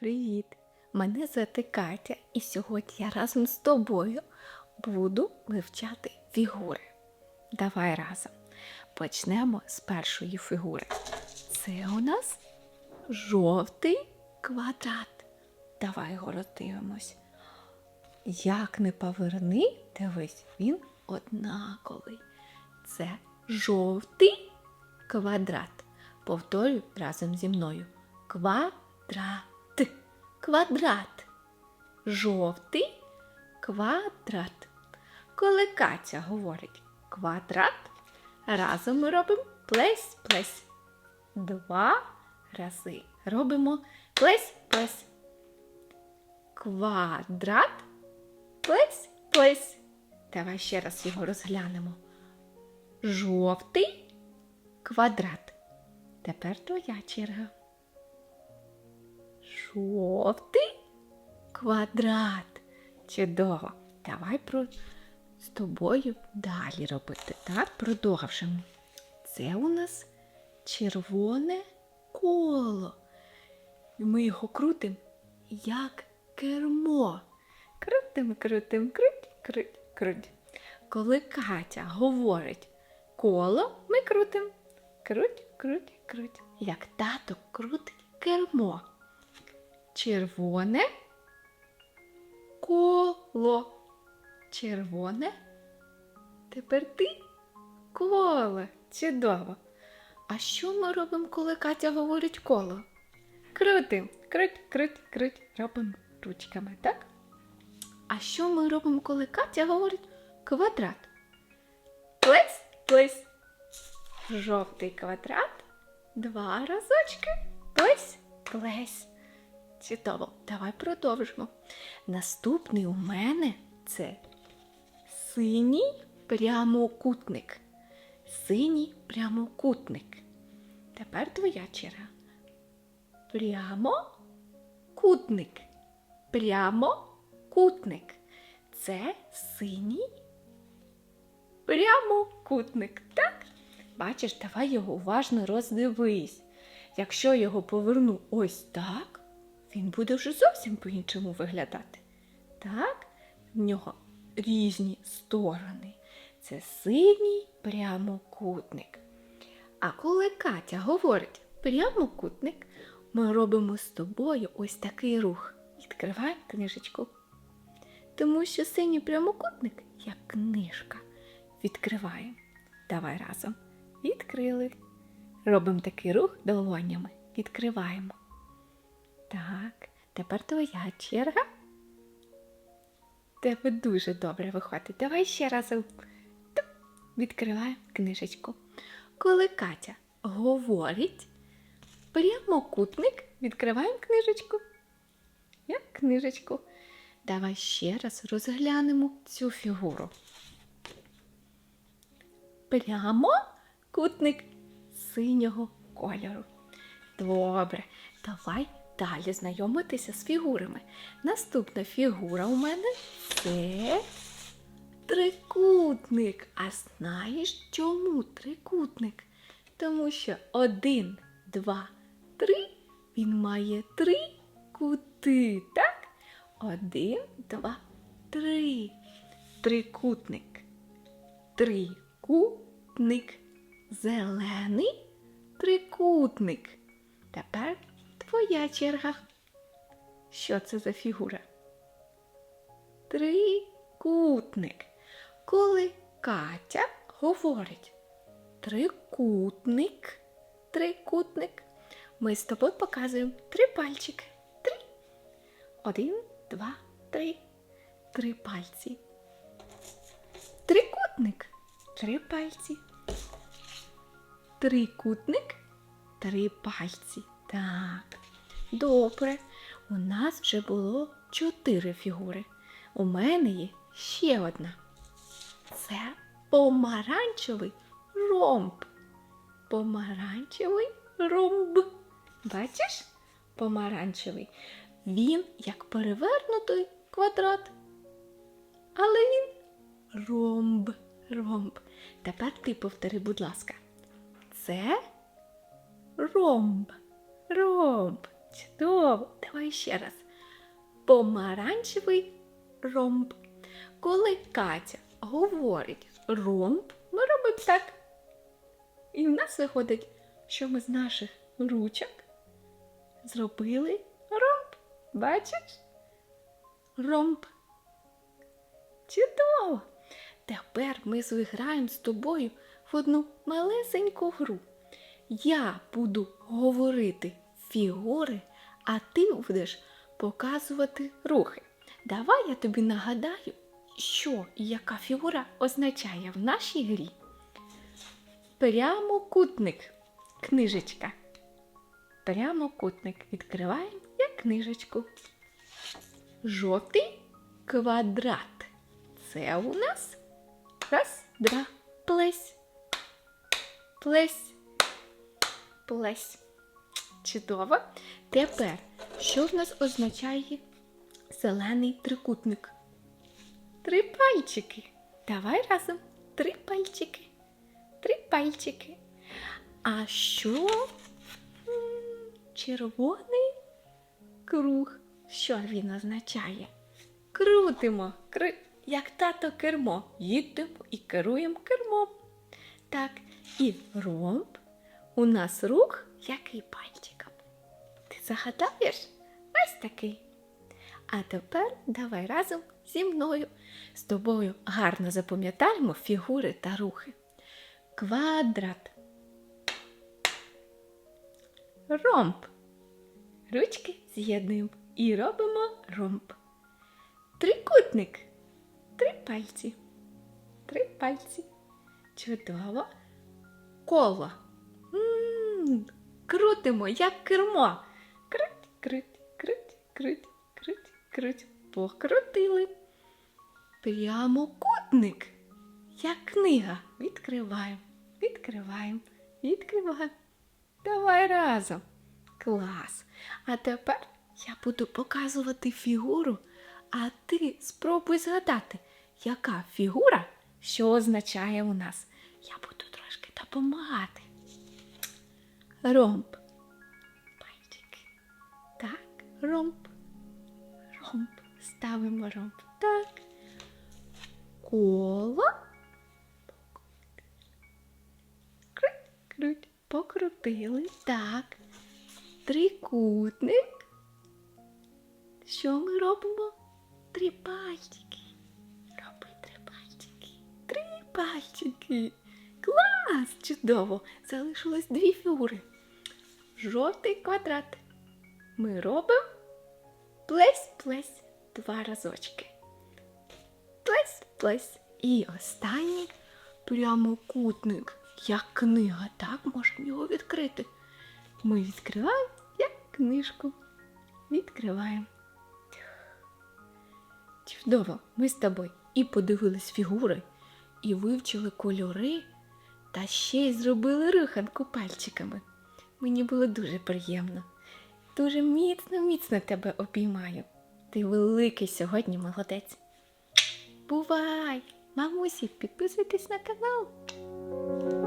Привіт! Мене звати Катя, і сьогодні я разом з тобою буду вивчати фігури. Давай разом. Почнемо з першої фігури. Це у нас жовтий квадрат. Давай його. Як не поверни, дивись, він однаковий. Це жовтий квадрат. Повторюй разом зі мною. Квадрат. Квадрат. Жовтий квадрат. Коли Катя говорить квадрат, разом ми робимо плесь-плесь. Два рази робимо плесь-плесь. Квадрат, плесь-плесь. Давай ще раз його розглянемо. Жовтий квадрат. Тепер твоя черга. Жовтий квадрат. Чудово. Давай про з тобою далі робити. Так, продовжимо. Це у нас червоне коло. Ми його крутимо як кермо. Крутим, крутим, круть, круть, круть. Коли Катя говорить коло, ми крутим. Круть, круть, круть. Як тато крутить кермо. Червоне коло. Червоне. Тепер ти коло. Чудово. А що ми робимо, коли Катя говорить коло? Крутим. Круть, круть, круть. Робимо ручками, так? А що ми робимо, коли Катя говорить квадрат? Плесь, плесь. Жовтий квадрат. Два разочки. Плесь, плесь. Чудово. Давай продовжимо. Наступний у мене це синій прямокутник. Синій прямокутник. Тепер твоя черга. Прямокутник. Прямокутник. Це синій прямокутник. Так? Бачиш, давай його уважно роздивись. Якщо його поверну ось так, він буде вже зовсім по-іншому виглядати. Так, в нього різні сторони. Це синій прямокутник. А коли Катя говорить прямокутник, ми робимо з тобою ось такий рух. Відкриваємо книжечку. Тому що синій прямокутник як книжка. Відкриваємо. Давай разом. Відкрили. Робимо такий рух долонями. Відкриваємо. Так, тепер твоя черга. Тебе дуже добре виходить. Давай ще раз відкриваємо книжечку. Коли Катя говорить прямокутник, відкриваємо книжечку. Як книжечку. Давай ще раз розглянемо цю фігуру. Прямокутник синього кольору. Добре, давай далі знайомитися з фігурами. Наступна фігура у мене це трикутник. А знаєш чому трикутник? Тому що один, два, три він має три кути. Так? Один, два, три. Трикутник. Трикутник. Зелений трикутник. Тепер твоя черга. Що це за фігура? Трикутник. Коли Катя говорить трикутник, трикутник, ми з тобою показуємо три пальчики. Три. Один, два, три. Три пальці. Трикутник. Три пальці. Трикутник. Три пальці. Так. Добре. У нас вже було чотири фігури. У мене є ще одна. Це помаранчевий ромб. Помаранчевий ромб. Бачиш? Помаранчевий. Він як перевернутий квадрат. Але він ромб. Ромб. Тепер ти повтори, будь ласка. Це ромб. Ромб. Чудово. Давай ще раз. Помаранчевий ромб. Коли Катя говорить ромб, ми робимо так. І в нас виходить, що ми з наших ручок зробили ромб. Бачиш? Ромб. Чудово! Тепер ми зіграємо з тобою в одну малесеньку гру. Я буду говорити фігури, а ти будеш показувати рухи. Давай я тобі нагадаю, що і яка фігура означає в нашій грі. Прямокутник. Книжечка. Прямокутник. Відкриваємо як книжечку. Жовтий квадрат. Це у нас раз, два, плесь. Плесь. Плесь. Чудово. Тепер, що в нас означає зелений трикутник? Три пальчики. Давай разом. Три пальчики. Три пальчики. А що? Червоний круг. Що він означає? Крутимо, кри... як тато кермо. Їдемо і керуємо кермом. Так, і ромб у нас рух який пальчиком. Ти загадаєш? Ось такий. А тепер давай разом зі мною з тобою гарно запам'ятаємо фігури та рухи. Квадрат. Ромб. Ручки з'єднуємо і робимо ромб. Трикутник. Три пальці. Три пальці. Чудово. Коло. Крутимо, як кермо. Круть, круть, круть, круть, круть, круть. Покрутили. Прямокутник. Як книга. Відкриваємо, відкриваємо, відкриваємо. Давай разом. Клас. А тепер я буду показувати фігуру, а ти спробуй згадати, яка фігура, що означає у нас. Я буду трошки допомагати. Ромб. Пальчики. Так, ромб. Ромб. Ставимо ромб. Так. Коло. Круть, круть. Покрутили. Так. Трикутник. Що ми робимо? Три пальчики. Роби три пальчики. Три пальчики. Клас! Чудово! Залишилось дві фігури. Жовтий квадрат. Ми робимо плесь-плесь два разочки. Плесь-плесь. І останній прямокутник. Як книга, так можемо його відкрити. Ми відкриваємо як книжку. Відкриваємо. Чудово, ми з тобою і подивились фігури, і вивчили кольори, та ще й зробили руханку пальчиками. Мені було дуже приємно. Дуже міцно, міцно тебе обіймаю. Ти великий сьогодні молодець. Бувай! Мамусі, підписуйтесь на канал.